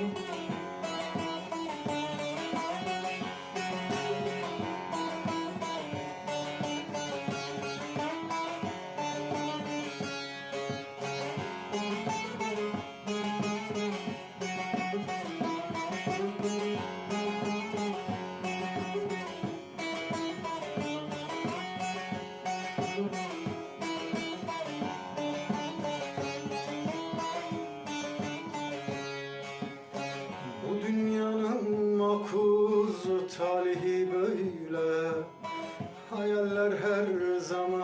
Amen.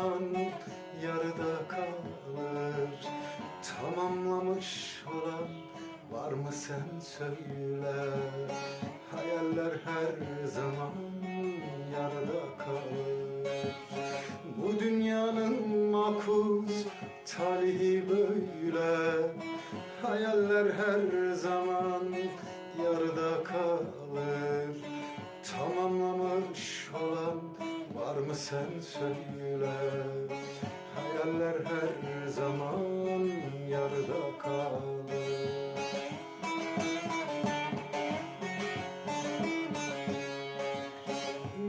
Zaman yarıda kalır. Tamamlamış olan var mı sen söyle. Hayaller her zaman yarıda kalır. Bu dünyanın makus tarihi böyle. Hayaller her zaman sen söyle Hayaller her zaman yarıda kalır.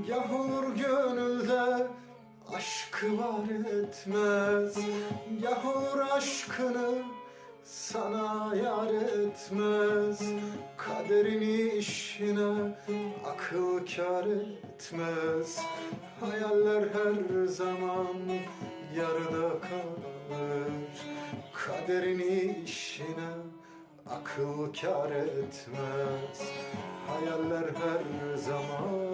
Gah olur gönülde aşkı var etmez. Gah olur aşkını sana yar etmez Kaderini işine akıl kar etmez. Hayaller her zaman yarıda kalır. Kaderini işine akıl kar etmez. Hayaller her zaman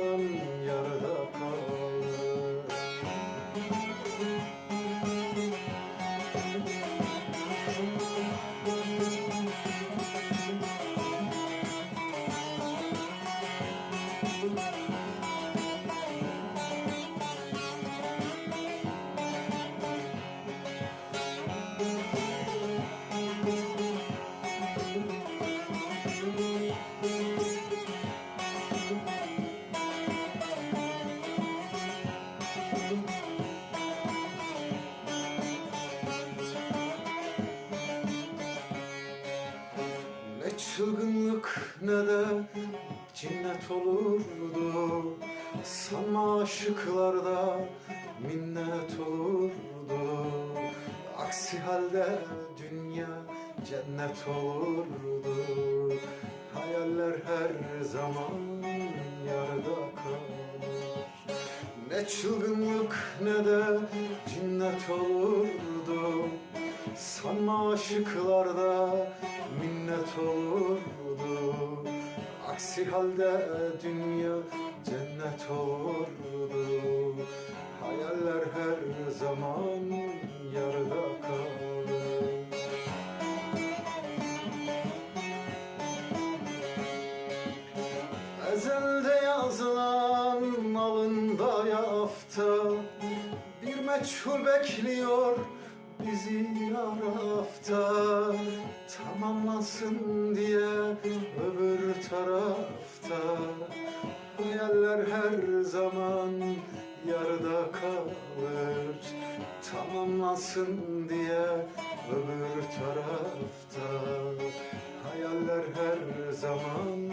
çılgınlık ne de cinnet olurdu. Sanma aşıklarda minnet olurdu. Aksi halde dünya cennet olurdu. Hayaller her zaman yarıda kalır. Ne çılgınlık ne de cinnet olurdu Sanma aşıklarda minnet olurdu Aksi halde dünya cennet olurdu Hayaller her zaman yarıda kalır. Ezelde yazılan alında yafta Bir meçhul bekliyor Hayaller her zaman yarıda kalır. Tamamlansın diye öbür tarafta. Hayaller her zaman